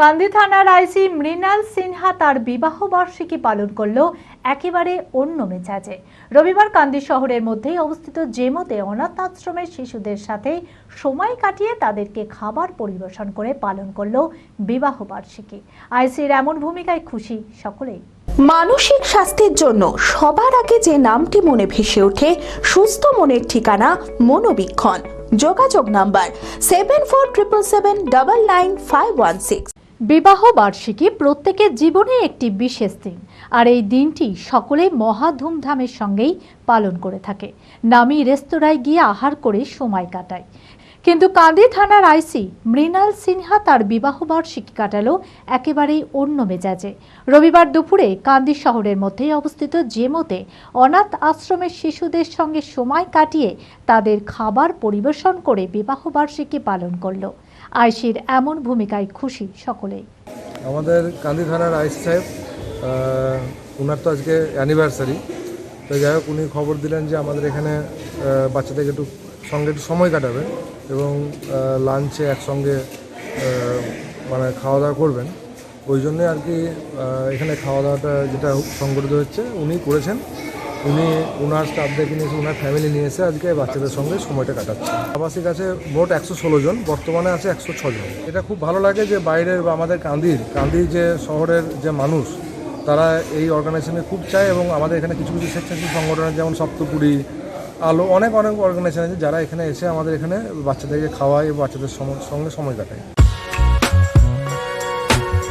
কান্দি থানার আইসি মৃণাল সিনহা তার বিবাহ বার্ষিকী পালন করল একেবারে অন্য মেজাজে। রবিবার কান্দি শহরের মধ্যেই অবস্থিত জেমোতে অনাথ আশ্রমের শিশুদের সাথে সময় কাটিয়ে তাদেরকে খাবার পরিবেশন করে পালন করল বিবাহ বার্ষিকী। আইসির এমন ভূমিকায় খুশি সকলেই। মানসিক স্বাস্থ্যের জন্য সবার আগে যে নামটি মনে ভেসে ওঠে, সুস্থ মনের ঠিকানা মনোবীক্ষণ। যোগাযোগ number seven four triple seven double nine five one six বিবাহ বার্ষিকী প্রত্যেকের জীবনে একটি বিশেষ দিন, আর এই দিনটি সকলে মহা ধুমধামের সঙ্গেই পালন করে থাকে। নামি রেস্তোরাঁয় গিয়ে আহার করে সময় কাটায়। কিন্তু কান্দি থানার আইসি মৃণাল সিনহা তার বিবাহ বার্ষিকী কাটালো একেবারেই অন্য মেজাজে। রবিবার দুপুরে কান্দি শহরের মধ্যেই অবস্থিত জেমোতে অনাথ আশ্রমের শিশুদের সঙ্গে সময় কাটিয়ে তাদের খাবার পরিবেশন করে বিবাহ বার্ষিকী পালন করল। আইসির এমন ভূমিকায় খুশি সকলেই। আমাদের কান্দি থানার আইস সাহেব ওনার তো আজকে অ্যানিভার্সারি তো যাই হোক, উনি খবর দিলেন যে আমাদের এখানে বাচ্চাদেরকে একটু সঙ্গে একটু সময় কাটাবে। এবং লাঞ্চে একসঙ্গে মানে খাওয়া দাওয়া করবেন। ওই জন্যে আর কি এখানে খাওয়া দাওয়াটা যেটা সংগঠিত হচ্ছে উনি করেছেন। উনি ওনার স্টাফদেরকে নিয়ে এসে ওনার ফ্যামিলি নিয়ে এসে আজকে বাচ্চাদের সঙ্গে সময়টা কাটাচ্ছে। আবাসিক আছে মোট একশো ষোলো জন বর্তমানে আছে একশো জন। এটা খুব ভালো লাগে যে বাইরের বা আমাদের কান্দির কান্দির যে শহরের যে মানুষ তারা এই অর্গানাইজেশনে খুব চায় এবং আমাদের এখানে কিছু কিছু স্বেচ্ছাসেবী সংগঠন আছে, যেমন সপ্তপুরী আলো, অনেক অনেক অর্গানাইজেশন আছে যারা এখানে এসে আমাদের এখানে বাচ্চাদেরকে খাওয়ায়, বাচ্চাদের সঙ্গে সময় কাটায়।